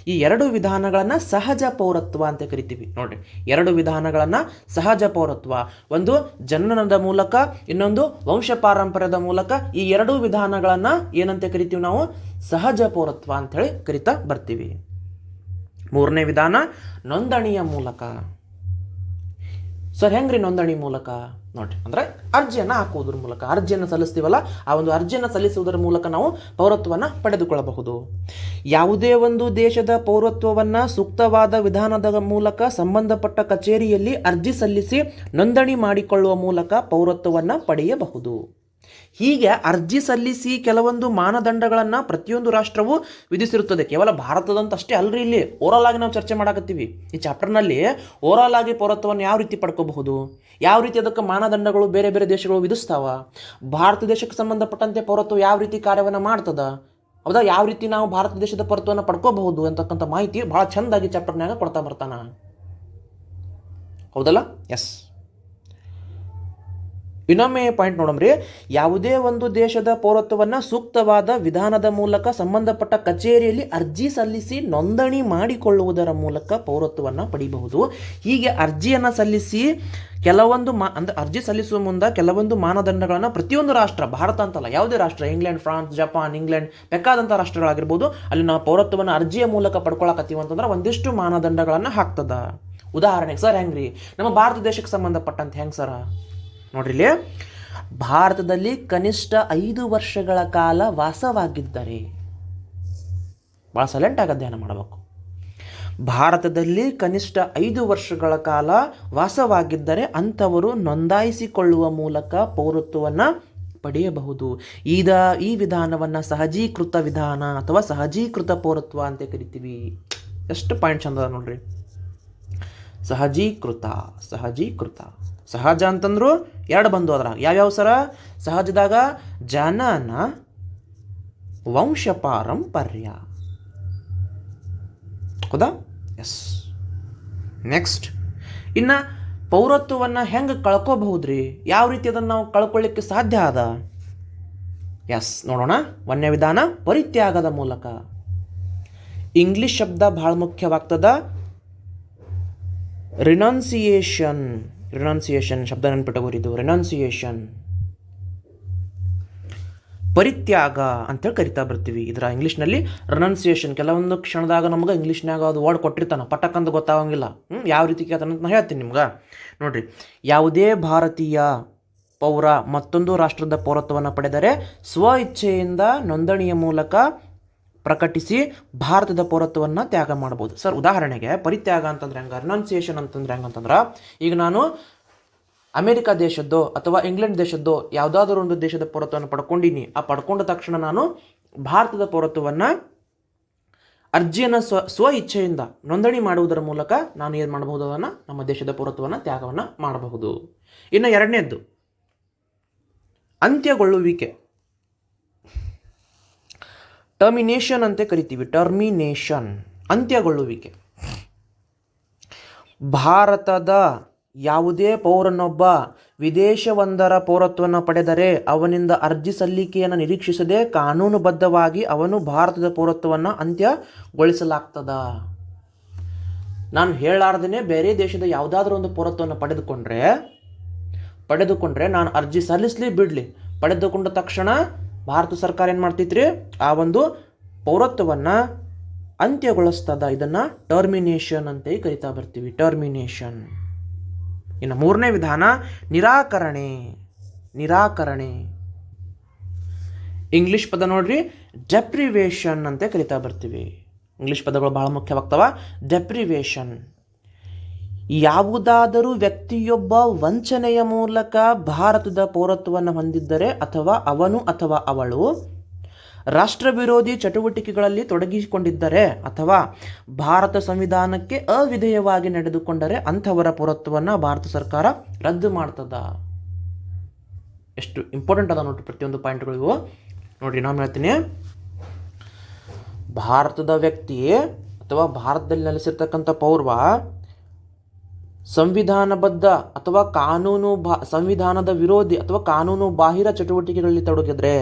ಈ ಎರಡು ವಿಧಾನಗಳನ್ನು ಸಹಜ ಪೌರತ್ವ ಅಂತ ಕರಿತೀವಿ. ನೋಡ್ರಿ, ಎರಡು ವಿಧಾನಗಳನ್ನು ಸಹಜ ಪೌರತ್ವ. ಒಂದು ಜನನದ ಮೂಲಕ, ಇನ್ನೊಂದು ವಂಶ ಪಾರಂಪರ್ಯದ ಮೂಲಕ ಈ ಎರಡು ವಿಧಾನಗಳನ್ನು ಏನಂತ ಕರಿತೀವಿ ನಾವು? ಸಹಜ ಪೌರತ್ವ ಅಂಥೇಳಿ ಕರಿತಾ ಬರ್ತೀವಿ. ಮೂರನೇ ವಿಧಾನ, ನೋಂದಣಿಯ ಮೂಲಕ. ಸರ್, ಹೆಂಗ್ರಿ ನೋಂದಣಿ ಮೂಲಕ? ನೋಡ್ರಿ. ಅಂದ್ರೆ ಅರ್ಜಿಯನ್ನು ಹಾಕುವುದರ ಮೂಲಕ, ಅರ್ಜಿಯನ್ನು ಸಲ್ಲಿಸ್ತೀವಲ್ಲ, ಆ ಒಂದು ಅರ್ಜಿಯನ್ನು ಸಲ್ಲಿಸುವುದರ ಮೂಲಕ ನಾವು ಪೌರತ್ವವನ್ನು ಪಡೆದುಕೊಳ್ಳಬಹುದು. ಯಾವುದೇ ಒಂದು ದೇಶದ ಪೌರತ್ವವನ್ನು ಸೂಕ್ತವಾದ ವಿಧಾನದ ಮೂಲಕ ಸಂಬಂಧಪಟ್ಟ ಕಚೇರಿಯಲ್ಲಿ ಅರ್ಜಿ ಸಲ್ಲಿಸಿ ನೋಂದಣಿ ಮಾಡಿಕೊಳ್ಳುವ ಮೂಲಕ ಪೌರತ್ವವನ್ನು ಪಡೆಯಬಹುದು. ಹೀಗೆ ಅರ್ಜಿ ಸಲ್ಲಿಸಿ ಕೆಲವೊಂದು ಮಾನದಂಡಗಳನ್ನು ಪ್ರತಿಯೊಂದು ರಾಷ್ಟ್ರವು ವಿಧಿಸಿರುತ್ತದೆ. ಕೇವಲ ಭಾರತದಂತ ಅಷ್ಟೇ ಅಲ್ರಿ ಇಲ್ಲಿ. ಓವರಾಲ್ ಆಗಿ ನಾವು ಚರ್ಚೆ ಮಾಡಕತ್ತೀವಿ. ಈ ಚಾಪ್ಟರ್ನಲ್ಲಿ ಓವರಾಲ್ ಆಗಿ ಪೌರತ್ವವನ್ನು ಯಾವ ರೀತಿ ಪಡ್ಕೋಬಹುದು? ಯಾವ ರೀತಿ ಅದಕ್ಕೆ ಮಾನದಂಡಗಳು ಬೇರೆ ಬೇರೆ ದೇಶಗಳು ವಿಧಿಸ್ತಾವ? ಭಾರತ ದೇಶಕ್ಕೆ ಸಂಬಂಧಪಟ್ಟಂತೆ ಪೌರತ್ವ ಯಾವ ರೀತಿ ಕಾರ್ಯವನ್ನು ಮಾಡ್ತದ? ಹೌದಾ? ಯಾವ ರೀತಿ ನಾವು ಭಾರತ ದೇಶದ ಪೌರತ್ವವನ್ನು ಪಡ್ಕೋಬಹುದು ಅಂತಕ್ಕಂಥ ಮಾಹಿತಿ ಭಾಳ ಚಂದಾಗಿ ಚಾಪ್ಟರ್ನಾಗ ಕೊಡ್ತಾ ಬರ್ತಾನ. ಹೌದಲ್ಲ? ಎಸ್ ಇನ್ನೊಮ್ಮೆ ಪಾಯಿಂಟ್ ನೋಡಮ್ರಿ, ಯಾವುದೇ ಒಂದು ದೇಶದ ಪೌರತ್ವವನ್ನು ಸೂಕ್ತವಾದ ವಿಧಾನದ ಮೂಲಕ ಸಂಬಂಧಪಟ್ಟ ಕಚೇರಿಯಲ್ಲಿ ಅರ್ಜಿ ಸಲ್ಲಿಸಿ ನೋಂದಣಿ ಮಾಡಿಕೊಳ್ಳುವುದರ ಮೂಲಕ ಪೌರತ್ವವನ್ನು ಪಡೆಯಬಹುದು ಹೀಗೆ ಅರ್ಜಿಯನ್ನು ಸಲ್ಲಿಸಿ ಕೆಲವೊಂದು ಮಾ ಅಂದ್ರೆ ಅರ್ಜಿ ಸಲ್ಲಿಸುವ ಮುಂದೆ ಕೆಲವೊಂದು ಮಾನದಂಡಗಳನ್ನು ಪ್ರತಿಯೊಂದು ರಾಷ್ಟ್ರ, ಭಾರತ ಅಂತಲ್ಲ, ಯಾವುದೇ ರಾಷ್ಟ್ರ, ಇಂಗ್ಲೆಂಡ್, ಫ್ರಾನ್ಸ್, ಜಪಾನ್, ಇಂಗ್ಲೆಂಡ್ ಬೇಕಾದಂಥ ರಾಷ್ಟ್ರಗಳಾಗಿರ್ಬೋದು, ಅಲ್ಲಿ ನಾವು ಪೌರತ್ವವನ್ನು ಅರ್ಜಿಯ ಮೂಲಕ ಪಡ್ಕೊಳಕತ್ತೀವಿ ಅಂತಂದ್ರೆ ಒಂದಿಷ್ಟು ಮಾನದಂಡಗಳನ್ನು ಹಾಕ್ತದ. ಉದಾಹರಣೆಗೆ ಸರ್ ಹೆಂಗ್ರಿ? ನಮ್ಮ ಭಾರತ ದೇಶಕ್ಕೆ ಸಂಬಂಧಪಟ್ಟಂತೆ ಹೆಂಗೆ ಸರ? ನೋಡ್ರಿ ಇಲ್ಲಿ ಭಾರತದಲ್ಲಿ ಕನಿಷ್ಠ ಐದು ವರ್ಷಗಳ ಕಾಲ ವಾಸವಾಗಿದ್ದರೆ ಭಾಳ ಆಗ ಅಧ್ಯಯನ ಮಾಡಬೇಕು. ಭಾರತದಲ್ಲಿ ಕನಿಷ್ಠ ಐದು ವರ್ಷಗಳ ಕಾಲ ವಾಸವಾಗಿದ್ದರೆ ಅಂಥವರು ನೋಂದಾಯಿಸಿಕೊಳ್ಳುವ ಮೂಲಕ ಪೌರತ್ವವನ್ನು ಪಡೆಯಬಹುದು. ಈದ, ಈ ವಿಧಾನವನ್ನು ಸಹಜೀಕೃತ ವಿಧಾನ ಅಥವಾ ಸಹಜೀಕೃತ ಪೌರತ್ವ ಅಂತ ಕರಿತೀವಿ. ಎಷ್ಟು ಪಾಯಿಂಟ್ ಚಂದ ನೋಡ್ರಿ. ಸಹಜೀಕೃತ ಸಹಜೀಕೃತ. ಸಹಜ ಅಂತಂದ್ರು ಎರಡು ಬಂದು ಅದ್ರಾಗ. ಯಾವ್ಯಾವ ಸರ? ಸಹಜದಾಗ ಜನನ ವಂಶ ಪಾರಂಪರ್ಯ. ಹೌದಾ? ಎಸ್ ನೆಕ್ಸ್ಟ್ ಇನ್ನು ಪೌರತ್ವವನ್ನು ಹೆಂಗೆ ಕಳ್ಕೋಬಹುದ್ರಿ? ಯಾವ ರೀತಿ ಅದನ್ನು ನಾವು ಕಳ್ಕೊಳ್ಳಿಕ್ಕೆ ಸಾಧ್ಯ ಅದ? ಎಸ್ ನೋಡೋಣ. ಒಂದನೇ ವಿಧಾನ ಪರಿತ್ಯಾಗದ ಮೂಲಕ. ಇಂಗ್ಲಿಷ್ ಶಬ್ದ ಭಾಳ ಮುಖ್ಯವಾಗ್ತದ. ರಿನೌನ್ಸಿಯೇಷನ್ ರಿನೌನ್ಸಿಯೇಷನ್ ಶಬ್ದ ನೆನ್ಪಿಟ್ಟಗೋರಿದು ರೆನೌನ್ಸಿಯೇಷನ್ ಪರಿತ್ಯಾಗ ಅಂತೇಳಿ ಕರಿತಾ ಬರ್ತೀವಿ. ಇದರ ಇಂಗ್ಲೀಷ್ನಲ್ಲಿ ರೆನೌನ್ಸಿಯೇಷನ್ ಕೆಲವೊಂದು ಕ್ಷಣದಾಗ ನಮ್ಗೆ ಇಂಗ್ಲೀಷ್ನಾಗ ಅದು ವರ್ಡ್ ಕೊಟ್ಟಿರ್ತಾನೆ. ಪಟ್ಟಕ್ಕಂತ ಗೊತ್ತಾಗಂಗಿಲ್ಲ. ಹ್ಞೂ ಯಾವ ರೀತಿ ಕೇಳ್ತಾನೆ ಅಂತ ನಾನು ಹೇಳ್ತೀನಿ ನಿಮ್ಗೆ. ನೋಡಿರಿ, ಯಾವುದೇ ಭಾರತೀಯ ಪೌರ ಮತ್ತೊಂದು ರಾಷ್ಟ್ರದ ಪೌರತ್ವವನ್ನು ಪಡೆದರೆ ಸ್ವ ಇಚ್ಛೆಯಿಂದ ನೋಂದಣಿಯ ಮೂಲಕ ಪ್ರಕಟಿಸಿ ಭಾರತದ ಪೌರತ್ವವನ್ನು ತ್ಯಾಗ ಮಾಡ್ಬೋದು ಸರ್, ಉದಾಹರಣೆಗೆ ಪರಿತ್ಯಾಗ ಅಂತಂದ್ರೆ ಹೆಂಗೆ? ರಿನೌನ್ಸಿಯೇಷನ್ ಅಂತಂದ್ರೆ ಹೆಂಗಂತಂದ್ರೆ ಈಗ ನಾನು ಅಮೆರಿಕ ದೇಶದ್ದೋ ಅಥವಾ ಇಂಗ್ಲೆಂಡ್ ದೇಶದ್ದೋ ಯಾವುದಾದ್ರೂ ಒಂದು ದೇಶದ ಪೌರತ್ವವನ್ನು ಪಡ್ಕೊಂಡಿನಿ. ಆ ಪಡ್ಕೊಂಡ ತಕ್ಷಣ ನಾನು ಭಾರತದ ಪೌರತ್ವವನ್ನು ಅರ್ಜಿಯನ್ನು ಸ್ವ ಸ್ವ ಇಚ್ಛೆಯಿಂದ ನೋಂದಣಿ ಮಾಡುವುದರ ಮೂಲಕ ನಾನು ಏನು ಮಾಡಬಹುದು? ಅದನ್ನು ನಮ್ಮ ದೇಶದ ಪೌರತ್ವವನ್ನು ತ್ಯಾಗವನ್ನು ಮಾಡಬಹುದು. ಇನ್ನು ಎರಡನೇದ್ದು, ಅಂತ್ಯಗೊಳ್ಳುವಿಕೆ. ಟರ್ಮಿನೇಷನ್ ಅಂತ ಕರಿತೀವಿ. ಟರ್ಮಿನೇಷನ್ ಅಂತ್ಯಗೊಳ್ಳುವಿಕೆ. ಭಾರತದ ಯಾವುದೇ ಪೌರನೊಬ್ಬ ವಿದೇಶವೊಂದರ ಪೌರತ್ವವನ್ನು ಪಡೆದರೆ ಅವನಿಂದ ಅರ್ಜಿ ಸಲ್ಲಿಕೆಯನ್ನು ನಿರೀಕ್ಷಿಸದೆ ಕಾನೂನುಬದ್ಧವಾಗಿ ಅವನು ಭಾರತದ ಪೌರತ್ವವನ್ನು ಅಂತ್ಯಗೊಳಿಸಲಾಗ್ತದ. ನಾನು ಹೇಳಾರ್ದೇ ಬೇರೆ ದೇಶದ ಯಾವುದಾದ್ರೂ ಒಂದು ಪೌರತ್ವವನ್ನು ಪಡೆದುಕೊಂಡ್ರೆ ಪಡೆದುಕೊಂಡ್ರೆ ನಾನು ಅರ್ಜಿ ಸಲ್ಲಿಸಲಿ ಬಿಡಲಿ. ಪಡೆದುಕೊಂಡ ತಕ್ಷಣ ಭಾರತ ಸರ್ಕಾರ ಏನು ಮಾಡ್ತೈತ್ರಿ? ಆ ಒಂದು ಪೌರತ್ವವನ್ನು ಅಂತ್ಯಗೊಳಿಸ್ತದ. ಇದನ್ನು ಟರ್ಮಿನೇಷನ್ ಅಂತೇಳಿ ಕರಿತಾ ಬರ್ತೀವಿ. ಟರ್ಮಿನೇಷನ್ ಇನ್ನು ಮೂರನೇ ವಿಧಾನ, ನಿರಾಕರಣೆ. ನಿರಾಕರಣೆ. ಇಂಗ್ಲಿಷ್ ಪದ ನೋಡ್ರಿ ಡೆಪ್ರಿವೇಷನ್ ಅಂತ ಕರಿತಾ ಬರ್ತೀವಿ. ಇಂಗ್ಲಿಷ್ ಪದಗಳು ಭಾಳ ಮುಖ್ಯವಾಗ್ತವ. ಡೆಪ್ರಿವೇಷನ್ ಯಾವುದಾದರೂ ವ್ಯಕ್ತಿಯೊಬ್ಬ ವಂಚನೆಯ ಮೂಲಕ ಭಾರತದ ಪೌರತ್ವವನ್ನು ಹೊಂದಿದ್ದರೆ ಅಥವಾ ಅವನು ಅಥವಾ ಅವಳು ರಾಷ್ಟ್ರ ವಿರೋಧಿ ಚಟುವಟಿಕೆಗಳಲ್ಲಿ ತೊಡಗಿಸಿಕೊಂಡಿದ್ದರೆ ಅಥವಾ ಭಾರತ ಸಂವಿಧಾನಕ್ಕೆ ಅವಿಧೇಯವಾಗಿ ನಡೆದುಕೊಂಡರೆ ಅಂಥವರ ಪೌರತ್ವವನ್ನು ಭಾರತ ಸರ್ಕಾರ ರದ್ದು ಮಾಡ್ತದ? ಎಷ್ಟು ಇಂಪಾರ್ಟೆಂಟ್ ಅದ ನೋಡ್ರಿ ಪ್ರತಿಯೊಂದು ಪಾಯಿಂಟ್ಗಳಿಗೂ ನೋಡ್ರಿ ನಾನು ಹೇಳ್ತೀನಿ. ಭಾರತದ ವ್ಯಕ್ತಿ ಅಥವಾ ಭಾರತದಲ್ಲಿ ನೆಲೆಸಿರ್ತಕ್ಕಂಥ ಪೌರ್ವ ಸಂವಿಧಾನಬದ್ಧ ಅಥವಾ ಕಾನೂನು ಬಾ, ಸಂವಿಧಾನದ ವಿರೋಧಿ ಅಥವಾ ಕಾನೂನು ಬಾಹಿರ ಚಟುವಟಿಕೆಗಳಲ್ಲಿ ತೊಡಗಿದ್ರೆ?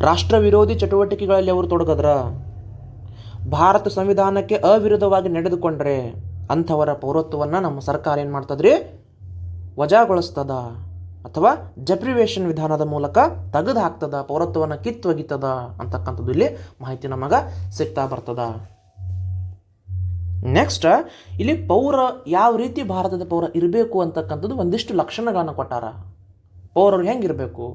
ರಾಷ್ಟ್ರ ವಿರೋಧಿ ಚಟುವಟಿಕೆಗಳಲ್ಲಿ ಅವರು ತೊಡಗದ್ರ? ಭಾರತ ಸಂವಿಧಾನಕ್ಕೆ ಅವಿರೋಧವಾಗಿ ನಡೆದುಕೊಂಡ್ರೆ ಅಂಥವರ ಪೌರತ್ವವನ್ನು ನಮ್ಮ ಸರ್ಕಾರ ಏನು ಮಾಡ್ತದ್ರಿ? ವಜಾಗೊಳಿಸ್ತದ ಅಥವಾ ಜಪ್ರಿವೇಷನ್ ವಿಧಾನದ ಮೂಲಕ ತೆಗೆದು ಹಾಕ್ತದ ಪೌರತ್ವವನ್ನು ಕಿತ್ತೊಗಿತದ ಅಂತಕ್ಕಂಥದ್ದು ಇಲ್ಲಿ ಮಾಹಿತಿ ನಮಗೆ ಸಿಗ್ತಾ ಬರ್ತದ. ನೆಕ್ಸ್ಟ್ ಇಲ್ಲಿ ಪೌರ ಯಾವ ರೀತಿ ಭಾರತದ ಪೌರ ಇರಬೇಕು ಅಂತಕ್ಕಂಥದ್ದು ಒಂದಿಷ್ಟು ಲಕ್ಷಣಗಳನ್ನು ಕೊಟ್ಟಾರ. ಪೌರರು ಹೆಂಗಿರಬೇಕು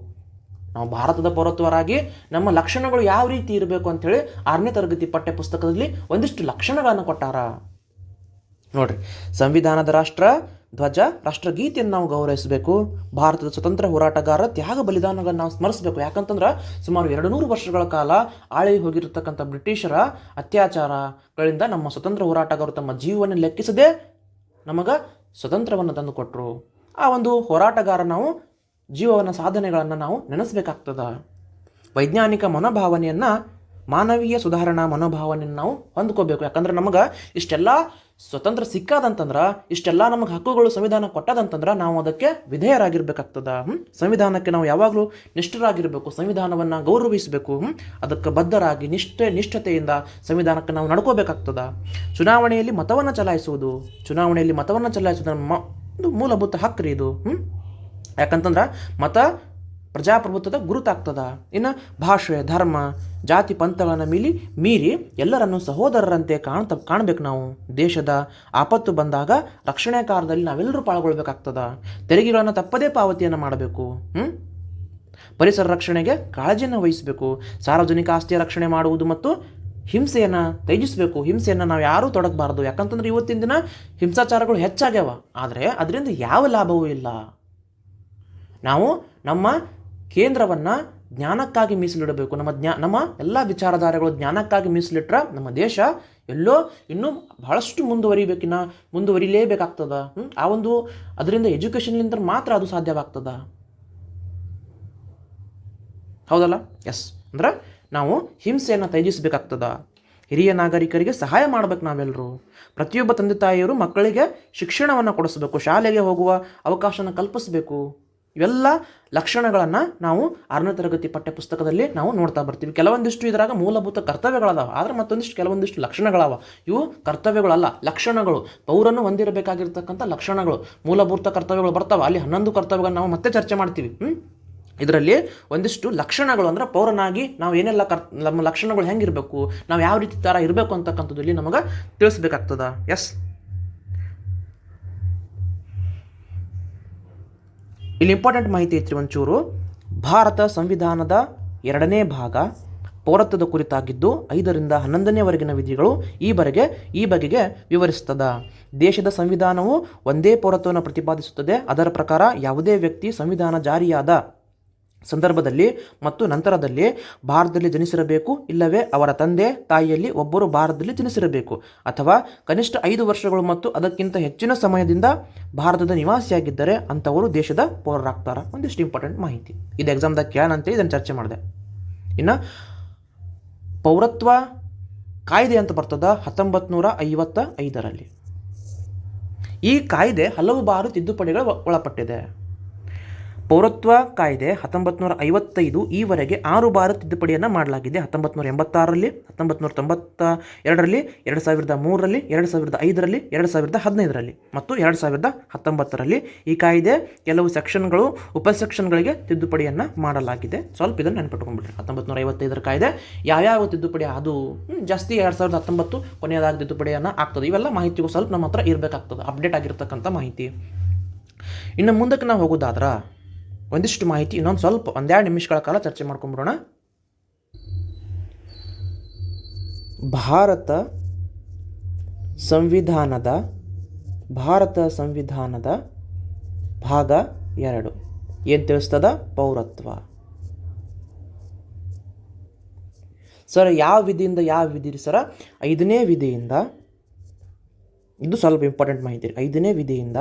ನಾವು ಭಾರತದ ಪೌರತ್ವರಾಗಿ ನಮ್ಮ ಲಕ್ಷಣಗಳು ಯಾವ ರೀತಿ ಇರಬೇಕು ಅಂಥೇಳಿ ಆರನೇ ತರಗತಿ ಪಠ್ಯ ಪುಸ್ತಕದಲ್ಲಿ ಒಂದಿಷ್ಟು ಲಕ್ಷಣಗಳನ್ನು ಕೊಟ್ಟಾರ. ನೋಡ್ರಿ, ಸಂವಿಧಾನದ ರಾಷ್ಟ್ರ ಧ್ವಜ, ರಾಷ್ಟ್ರಗೀತೆಯನ್ನು ನಾವು ಗೌರವಿಸಬೇಕು. ಭಾರತದ ಸ್ವತಂತ್ರ ಹೋರಾಟಗಾರ ತ್ಯಾಗ ಬಲಿದಾನಗಳನ್ನು ನಾವು ಸ್ಮರಿಸಬೇಕು. ಯಾಕಂತಂದ್ರೆ ಸುಮಾರು ಎರಡು ನೂರು ವರ್ಷಗಳ ಕಾಲ ಆಳಿ ಹೋಗಿರತಕ್ಕಂಥ ಬ್ರಿಟಿಷರ ಅತ್ಯಾಚಾರಗಳಿಂದ ನಮ್ಮ ಸ್ವತಂತ್ರ ಹೋರಾಟಗಾರರು ತಮ್ಮ ಜೀವವನ್ನು ಲೆಕ್ಕಿಸದೆ ನಮಗೆ ಸ್ವತಂತ್ರವನ್ನು ತಂದು ಕೊಟ್ಟರು ಆ ಒಂದು ಹೋರಾಟಗಾರ ನಾವು ಜೀವನ ಸಾಧನೆಗಳನ್ನು ನಾವು ನೆನೆಸ್ಬೇಕಾಗ್ತದ. ವೈಜ್ಞಾನಿಕ ಮನೋಭಾವನೆಯನ್ನು, ಮಾನವೀಯ ಸುಧಾರಣಾ ಮನೋಭಾವನೆಯನ್ನು ನಾವು ಹೊಂದ್ಕೋಬೇಕು. ಯಾಕಂದ್ರೆ ನಮಗೆ ಇಷ್ಟೆಲ್ಲ ಸ್ವತಂತ್ರ ಸಿಕ್ಕಾದಂತಂದ್ರೆ, ಇಷ್ಟೆಲ್ಲ ನಮಗೆ ಹಕ್ಕುಗಳು ಸಂವಿಧಾನ ಕೊಟ್ಟದಂತಂದ್ರೆ ನಾವು ಅದಕ್ಕೆ ವಿಧೇಯರಾಗಿರ್ಬೇಕಾಗ್ತದ, ಹ್ಮ್? ಸಂವಿಧಾನಕ್ಕೆ ನಾವು ಯಾವಾಗಲೂ ನಿಷ್ಠರಾಗಿರಬೇಕು, ಸಂವಿಧಾನವನ್ನು ಗೌರವಿಸಬೇಕು? ಅದಕ್ಕೆ ಬದ್ಧರಾಗಿ, ನಿಷ್ಠೆ, ನಿಷ್ಠತೆಯಿಂದ ಸಂವಿಧಾನಕ್ಕೆ ನಾವು ನಡ್ಕೋಬೇಕಾಗ್ತದ ಚುನಾವಣೆಯಲ್ಲಿ ಮತವನ್ನು ಚಲಾಯಿಸುವುದು, ಚುನಾವಣೆಯಲ್ಲಿ ಮತವನ್ನು ಚಲಾಯಿಸುವುದು ನಮ್ಮ ಒಂದು ಮೂಲಭೂತ ಹಕ್ಕು ರೀ ಇದು, ಹ್ಮ್? ಯಾಕಂತಂದ್ರೆ ಮತ ಪ್ರಜಾಪ್ರಭುತ್ವದ ಗುರುತಾಗ್ತದ. ಇನ್ನು ಭಾಷೆ, ಧರ್ಮ, ಜಾತಿ ಪಂಥಗಳನ್ನು ಮೀಲಿ ಮೀರಿ ಎಲ್ಲರನ್ನು ಸಹೋದರರಂತೆ ಕಾಣ್ತ, ಕಾಣಬೇಕು ನಾವು. ದೇಶದ ಆಪತ್ತು ಬಂದಾಗ ರಕ್ಷಣೆ ಕಾರ್ಯದಲ್ಲಿ ನಾವೆಲ್ಲರೂ ಪಾಲ್ಗೊಳ್ಬೇಕಾಗ್ತದ. ತೆರಿಗೆಗಳನ್ನು ತಪ್ಪದೇ ಪಾವತಿಯನ್ನು ಮಾಡಬೇಕು. ಪರಿಸರ ರಕ್ಷಣೆಗೆ ಕಾಳಜಿಯನ್ನು ವಹಿಸಬೇಕು. ಸಾರ್ವಜನಿಕ ಆಸ್ತಿಯ ರಕ್ಷಣೆ ಮಾಡುವುದು ಮತ್ತು ಹಿಂಸೆಯನ್ನು ತ್ಯಜಿಸಬೇಕು. ಹಿಂಸೆಯನ್ನು ನಾವು ಯಾರೂ ತೊಡಗಬಾರ್ದು ಯಾಕಂತಂದ್ರೆ ಇವತ್ತಿನ ದಿನ ಹಿಂಸಾಚಾರಗಳು ಹೆಚ್ಚಾಗ್ಯಾವ. ಆದರೆ ಅದರಿಂದ ಯಾವ ಲಾಭವೂ ಇಲ್ಲ. ನಾವು ನಮ್ಮ ಕೇಂದ್ರವನ್ನು ಜ್ಞಾನಕ್ಕಾಗಿ ಮೀಸಲಿಡಬೇಕು. ನಮ್ಮ ಜ್ಞಾ, ನಮ್ಮ ಎಲ್ಲ ವಿಚಾರಧಾರೆಗಳು ಜ್ಞಾನಕ್ಕಾಗಿ ಮೀಸಲಿಟ್ರೆ ನಮ್ಮ ದೇಶ ಎಲ್ಲೋ ಇನ್ನೂ ಬಹಳಷ್ಟು ಮುಂದುವರಿಬೇಕಿನ್ನ ಮುಂದುವರಿಲೇಬೇಕಾಗ್ತದ? ಆ ಒಂದು ಅದರಿಂದ ಎಜುಕೇಷನ್ಲಿಂದ ಮಾತ್ರ ಅದು ಸಾಧ್ಯವಾಗ್ತದ. ಹೌದಲ್ಲ? ಎಸ್ ಅಂದ್ರೆ ನಾವು ಹಿಂಸೆಯನ್ನು ತ್ಯಜಿಸಬೇಕಾಗ್ತದ. ಹಿರಿಯ ನಾಗರಿಕರಿಗೆ ಸಹಾಯ ಮಾಡ್ಬೇಕು ನಾವೆಲ್ಲರೂ ಪ್ರತಿಯೊಬ್ಬ ತಂದೆ ತಾಯಿಯರು ಮಕ್ಕಳಿಗೆ ಶಿಕ್ಷಣವನ್ನು ಕೊಡಿಸ್ಬೇಕು. ಶಾಲೆಗೆ ಹೋಗುವ ಅವಕಾಶನ ಕಲ್ಪಿಸಬೇಕು. ಇವೆಲ್ಲ ಲಕ್ಷಣಗಳನ್ನು ನಾವು ಆರನೇ ತರಗತಿ ಪಠ್ಯಪುಸ್ತಕದಲ್ಲಿ ನಾವು ನೋಡ್ತಾ ಬರ್ತೀವಿ. ಕೆಲವೊಂದಿಷ್ಟು ಇದರಾಗ ಮೂಲಭೂತ ಕರ್ತವ್ಯಗಳದಾವ, ಆದರೆ ಮತ್ತೊಂದಿಷ್ಟು ಕೆಲವೊಂದಿಷ್ಟು ಲಕ್ಷಣಗಳವ. ಇವು ಕರ್ತವ್ಯಗಳಲ್ಲ, ಲಕ್ಷಣಗಳು. ಪೌರನ್ನು ಹೊಂದಿರಬೇಕಾಗಿರ್ತಕ್ಕಂಥ ಲಕ್ಷಣಗಳು. ಮೂಲಭೂತ ಕರ್ತವ್ಯಗಳು ಬರ್ತಾವ. ಅಲ್ಲಿ ಹನ್ನೊಂದು ಕರ್ತವ್ಯಗಳನ್ನು ನಾವು ಮತ್ತೆ ಚರ್ಚೆ ಮಾಡ್ತೀವಿ? ಇದರಲ್ಲಿ ಒಂದಿಷ್ಟು ಲಕ್ಷಣಗಳು ಅಂದ್ರೆ ಪೌರನಾಗಿ ನಾವು ಏನೆಲ್ಲ ಕರ್, ನಮ್ಮ ಲಕ್ಷಣಗಳು ಹೆಂಗಿರಬೇಕು, ನಾವು ಯಾವ ರೀತಿ ಥರ ಇರಬೇಕು ಅಂತಕ್ಕಂಥದ್ದು ಇಲ್ಲಿ ನಮಗೆ ತಿಳಿಸ್ಬೇಕಾಗ್ತದ. ಎಸ್ ಇಲ್ಲಿ ಇಂಪಾರ್ಟೆಂಟ್ ಮಾಹಿತಿ ಐತ್ರಿ ಒಂಚೂರು. ಭಾರತ ಸಂವಿಧಾನದ ಎರಡನೇ ಭಾಗ ಪೌರತ್ವದ ಕುರಿತಾಗಿದ್ದು ಐದರಿಂದ ಹನ್ನೊಂದನೇವರೆಗಿನ ವಿಧಿಗಳು ಈ ಬರೆಗೆ ಈ ಬಗೆಗೆ ವಿವರಿಸ್ತದ. ದೇಶದ ಸಂವಿಧಾನವು ಒಂದೇ ಪೌರತ್ವವನ್ನು ಪ್ರತಿಪಾದಿಸುತ್ತದೆ. ಅದರ ಪ್ರಕಾರ ಯಾವುದೇ ವ್ಯಕ್ತಿ ಸಂವಿಧಾನ ಜಾರಿಯಾದ ಸಂದರ್ಭದಲ್ಲಿ ಮತ್ತು ನಂತರದಲ್ಲಿ ಭಾರತದಲ್ಲಿ ಜನಿಸಿರಬೇಕು, ಇಲ್ಲವೇ ಅವರ ತಂದೆ, ತಾಯಿಯಲ್ಲಿ ಒಬ್ಬರು ಭಾರತದಲ್ಲಿ ಜನಿಸಿರಬೇಕು. ಅಥವಾ ಕನಿಷ್ಠ ಐದು ವರ್ಷಗಳು ಮತ್ತು ಅದಕ್ಕಿಂತ ಹೆಚ್ಚಿನ ಸಮಯದಿಂದ ಭಾರತದ ನಿವಾಸಿಯಾಗಿದ್ದರೆ ಅಂಥವರು ದೇಶದ ಪೌರರಾಗ್ತಾರ. ಒಂದಿಷ್ಟು ಇಂಪಾರ್ಟೆಂಟ್ ಮಾಹಿತಿ. ಇದು ಎಕ್ಸಾಮ್ದಾಗ ಅಂತ ಇದನ್ನು ಚರ್ಚೆ ಮಾಡಿದೆ. ಇನ್ನು ಪೌರತ್ವ ಕಾಯ್ದೆ ಅಂತ ಬರ್ತದ ಹತ್ತೊಂಬತ್ತು ನೂರ ಐವತ್ತ ಐದರಲ್ಲಿ ಈ ಕಾಯ್ದೆ ಹಲವು ಬಾರು ತಿದ್ದುಪಡಿಗಳು ಒಳಪಟ್ಟಿದೆ. ಪೌರತ್ವ ಕಾಯ್ದೆ ಹತ್ತೊಂಬತ್ತು ನೂರ ಐವತ್ತೈದು ಈವರೆಗೆ ಆರು ಬಾರ ತಿದ್ದುಪಡಿಯನ್ನು ಮಾಡಲಾಗಿದೆ. ಹತ್ತೊಂಬತ್ತು ನೂರ ಎಂಬತ್ತಾರರಲ್ಲಿ ಹತ್ತೊಂಬತ್ತು ನೂರ ತೊಂಬತ್ತ ಎರಡರಲ್ಲಿ ಎರಡು ಸಾವಿರದ ಮೂರರಲ್ಲಿ, ಎರಡು ಸಾವಿರದ ಐದರಲ್ಲಿ, ಎರಡು ಸಾವಿರದ ಹದಿನೈದರಲ್ಲಿ ಮತ್ತು ಎರಡು ಸಾವಿರದ ಹತ್ತೊಂಬತ್ತರಲ್ಲಿ ಈ ಕಾಯ್ದೆ ಕೆಲವು ಸೆಕ್ಷನ್ಗಳು ಉಪಸೆಕ್ಷನ್ಗಳಿಗೆ ತಿದ್ದುಪಡಿಯನ್ನು ಮಾಡಲಾಗಿದೆ. ಸ್ವಲ್ಪ ಇದನ್ನು ನೆನಪಿಟ್ಕೊಂಡ್ಬಿಟ್ರಿ ಹತ್ತೊಂಬತ್ತು ನೂರ ಐವತ್ತೈದರ ಕಾಯ್ದೆ ಯಾವ್ಯಾವ ತಿದ್ದುಪಡಿ ಅದು ಜಾಸ್ತಿ ಎರಡು ಸಾವಿರದ ಹತ್ತೊಂಬತ್ತು ಕೊನೆಯದಾಗಿ ತಿದ್ದುಪಡಿಯನ್ನು ಆಗ್ತದೆ. ಇವೆಲ್ಲ ಮಾಹಿತಿಗೂ ಸ್ವಲ್ಪ ನಮ್ಮ ಹತ್ರ ಇರಬೇಕಾಗ್ತದೆ. ಅಪ್ಡೇಟ್ ಆಗಿರ್ತಕ್ಕಂಥ ಮಾಹಿತಿ. ಇನ್ನು ಮುಂದಕ್ಕೆ ನಾವು ಹೋಗೋದಾದ್ರೆ ಒಂದಿಷ್ಟು ಮಾಹಿತಿ, ಇನ್ನೊಂದು ಸ್ವಲ್ಪ, ಒಂದೆರಡು ನಿಮಿಷಗಳ ಕಾಲ ಚರ್ಚೆ ಮಾಡ್ಕೊಂಬಿಡೋಣ ಭಾರತ ಸಂವಿಧಾನದ ಭಾರತ ಸಂವಿಧಾನದ ಭಾಗ ಎರಡು. ಏನು ತಿಳಿಸ್ತದ? ಪೌರತ್ವ. ಸರ್, ಯಾವ ವಿಧಿಯಿಂದ ಯಾವ ವಿಧಿ ಸರ? ಐದನೇ ವಿಧಿಯಿಂದ, ಇದು ಸ್ವಲ್ಪ ಇಂಪಾರ್ಟೆಂಟ್ ಮಾಹಿತಿ ಐದನೇ ವಿಧಿಯಿಂದ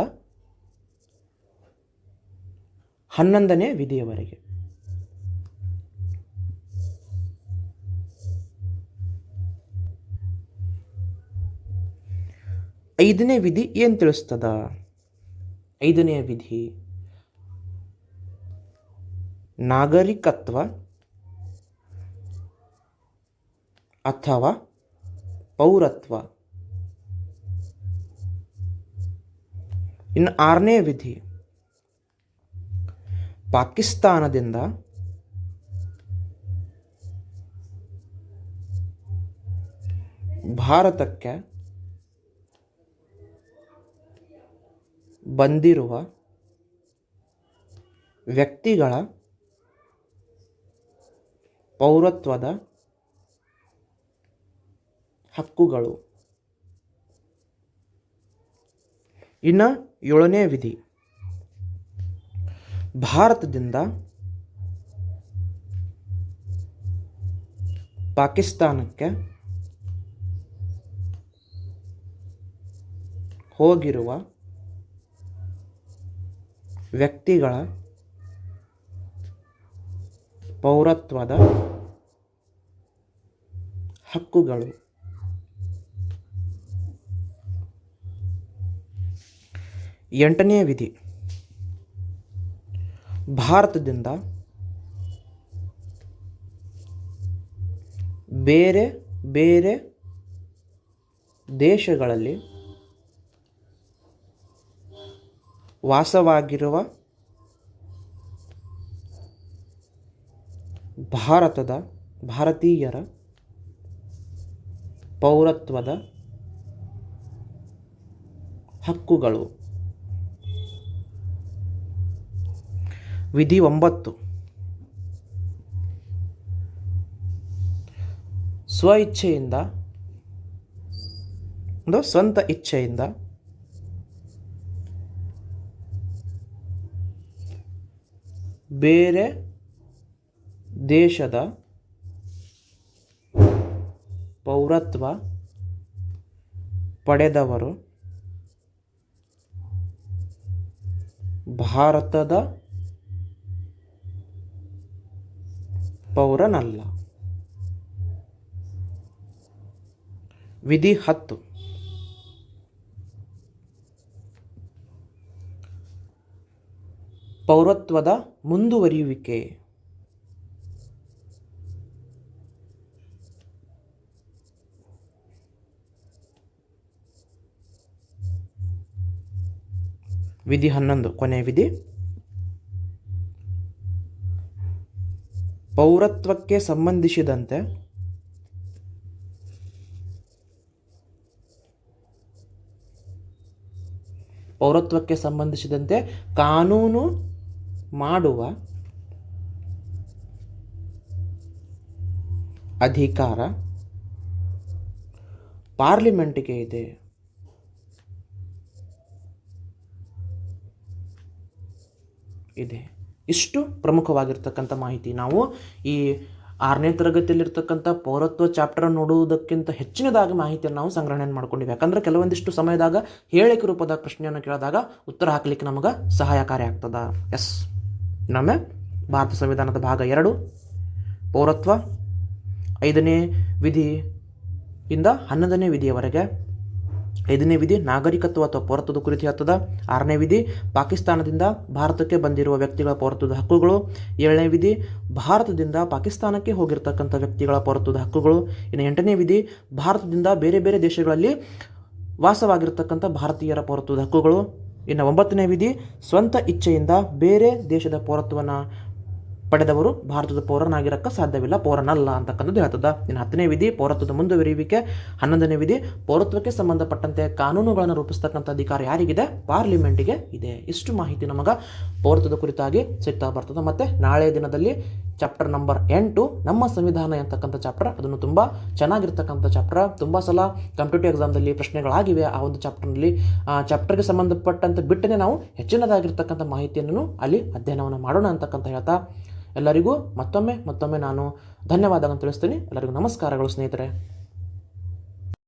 ಹನ್ನೊಂದನೇ ವಿಧಿಯವರೆಗೆ. ಐದನೇ ವಿಧಿ ಏನು ತಿಳಿಸ್ತದ? ಐದನೇ ವಿಧಿ ನಾಗರಿಕತ್ವ ಅಥವಾ ಪೌರತ್ವ. ಇನ್ನು ಆರನೇ ವಿಧಿ ಪಾಕಿಸ್ತಾನದಿಂದ ಭಾರತಕ್ಕೆ ಬಂದಿರುವ ವ್ಯಕ್ತಿಗಳ ಪೌರತ್ವದ ಹಕ್ಕುಗಳು. ಇನ್ನು ಏಳನೇ ವಿಧಿ. ಭಾರತದಿಂದ ಪಾಕಿಸ್ತಾನಕ್ಕೆ ಹೋಗಿರುವ ವ್ಯಕ್ತಿಗಳ ಪೌರತ್ವದ ಹಕ್ಕುಗಳು. ಎಂಟನೇ ವಿಧಿ. ಭಾರತದಿಂದ ಬೇರೆ ಬೇರೆ ದೇಶಗಳಲ್ಲಿ ವಾಸವಾಗಿರುವ ಭಾರತದ ಭಾರತೀಯರ ಪೌರತ್ವದ ಹಕ್ಕುಗಳು. ವಿಧಿ ಒಂಬತ್ತು. ಸ್ವ ಇಚ್ಛೆಯಿಂದ ಒಂದು ಸ್ವಂತ ಇಚ್ಛೆಯಿಂದ ಬೇರೆ ದೇಶದ ಪೌರತ್ವ ಪಡೆದವರು ಭಾರತದ ಪೌರನಲ್ಲ. ವಿಧಿ ಹತ್ತು. ಪೌರತ್ವದ ಮುಂದುವರಿಯುವಿಕೆ. ವಿಧಿ ಹನ್ನೊಂದು ಕೊನೆಯ ವಿಧಿ. ಪೌರತ್ವಕ್ಕೆ ಸಂಬಂಧಿಸಿದಂತೆ ಪೌರತ್ವಕ್ಕೆ ಸಂಬಂಧಿಸಿದಂತೆ ಕಾನೂನು ಮಾಡುವ ಅಧಿಕಾರ ಪಾರ್ಲಿಮೆಂಟ್ಗೆ ಇದೆ. ಇದೆ. ಇಷ್ಟು ಪ್ರಮುಖವಾಗಿರ್ತಕ್ಕಂಥ ಮಾಹಿತಿ. ನಾವು ಈ ಆರನೇ ತರಗತಿಯಲ್ಲಿರ್ತಕ್ಕಂಥ ಪೌರತ್ವ ಚಾಪ್ಟರ್ ನೋಡುವುದಕ್ಕಿಂತ ಹೆಚ್ಚಿನದಾಗಿ ಮಾಹಿತಿಯನ್ನು ನಾವು ಸಂಗ್ರಹಣೆ ಮಾಡ್ಕೊಂಡಿವಿ. ಯಾಕಂದ್ರೆ ಕೆಲವೊಂದಿಷ್ಟು ಸಮಯದಾಗ ಹೇಳಿಕೆ ರೂಪದ ಪ್ರಶ್ನೆಯನ್ನು ಕೇಳಿದಾಗ ಉತ್ತರ ಹಾಕಲಿಕ್ಕೆ ನಮಗೆ ಸಹಾಯಕಾರಿ ಆಗ್ತದ. ಎಸ್. ಇನ್ನೊಮ್ಮೆ, ಭಾರತ ಸಂವಿಧಾನದ ಭಾಗ ಎರಡು, ಪೌರತ್ವ ಐದನೇ ವಿಧಿ ಇಂದ ಹನ್ನೊಂದನೇ ವಿಧಿಯವರೆಗೆ ಐದನೇ ವಿಧಿ, ನಾಗರಿಕತ್ವ ಅಥವಾ ಪೌರತ್ವದ ಕುರಿತು ಹೇಳ್ತದ. ಆರನೇ ವಿಧಿ, ಪಾಕಿಸ್ತಾನದಿಂದ ಭಾರತಕ್ಕೆ ಬಂದಿರುವ ವ್ಯಕ್ತಿಗಳ ಪೌರತ್ವದ ಹಕ್ಕುಗಳು. ಏಳನೇ ವಿಧಿ, ಭಾರತದಿಂದ ಪಾಕಿಸ್ತಾನಕ್ಕೆ ಹೋಗಿರ್ತಕ್ಕಂಥ ವ್ಯಕ್ತಿಗಳ ಪೌರತ್ವದ ಹಕ್ಕುಗಳು. ಇನ್ನು ಎಂಟನೇ ವಿಧಿ, ಭಾರತದಿಂದ ಬೇರೆ ಬೇರೆ ದೇಶಗಳಲ್ಲಿ ವಾಸವಾಗಿರ್ತಕ್ಕಂಥ ಭಾರತೀಯರ ಪೌರತ್ವದ ಹಕ್ಕುಗಳು. ಇನ್ನು ಒಂಬತ್ತನೇ ವಿಧಿ, ಸ್ವಂತ ಇಚ್ಛೆಯಿಂದ ಬೇರೆ ದೇಶದ ಪೌರತ್ವವನ್ನು ಪಡೆದವರು ಭಾರತದ ಪೌರನಾಗಿರಕ್ಕೆ ಸಾಧ್ಯವಿಲ್ಲ. ಪೌರನಲ್ಲ ಅಂತಕ್ಕಂಥದ್ದು ಹೇಳ್ತದ. ಇನ್ನು ಹತ್ತನೇ ವಿಧಿ, ಪೌರತ್ವದ ಮುಂದುವರಿಯುವಿಕೆ. ಹನ್ನೊಂದನೇ ವಿಧಿ, ಪೌರತ್ವಕ್ಕೆ ಸಂಬಂಧಪಟ್ಟಂತೆ ಕಾನೂನುಗಳನ್ನು ರೂಪಿಸ್ತಕ್ಕಂಥ ಅಧಿಕಾರ ಯಾರಿಗಿದೆ? ಪಾರ್ಲಿಮೆಂಟಿಗೆ ಇದೆ. ಇಷ್ಟು ಮಾಹಿತಿ ನಮಗೆ ಪೌರತ್ವದ ಕುರಿತಾಗಿ ಸಿಗ್ತಾ ಬರ್ತದೆ. ಮತ್ತು ನಾಳೆ ದಿನದಲ್ಲಿ ಚಾಪ್ಟರ್ ನಂಬರ್ ಎಂಟು, ನಮ್ಮ ಸಂವಿಧಾನ ಅಂತಕ್ಕಂಥ ಚಾಪ್ಟರ್. ಅದನ್ನು ತುಂಬ ಚೆನ್ನಾಗಿರ್ತಕ್ಕಂಥ ಚಾಪ್ಟರ್. ತುಂಬ ಸಲ ಕಾಂಪಿಟೇಟಿವ್ ಎಕ್ಸಾಮ್ದಲ್ಲಿ ಪ್ರಶ್ನೆಗಳಾಗಿವೆ. ಆ ಒಂದು ಚಾಪ್ಟರ್ನಲ್ಲಿ ಚಾಪ್ಟರ್ಗೆ ಸಂಬಂಧಪಟ್ಟಂತೆ ಬಿಟ್ಟನೆ ನಾವು ಹೆಚ್ಚಿನದಾಗಿರ್ತಕ್ಕಂಥ ಮಾಹಿತಿಯನ್ನು ಅಲ್ಲಿ ಅಧ್ಯಯನವನ್ನು ಮಾಡೋಣ ಅಂತಕ್ಕಂಥ ಹೇಳ್ತಾ ಎಲ್ಲರಿಗೂ ಮತ್ತೊಮ್ಮೆ ಮತ್ತೊಮ್ಮೆ ನಾನು ಧನ್ಯವಾದಗಳನ್ನು ತಿಳಿಸ್ತೀನಿ. ಎಲ್ಲರಿಗೂ ನಮಸ್ಕಾರಗಳು ಸ್ನೇಹಿತರೆ.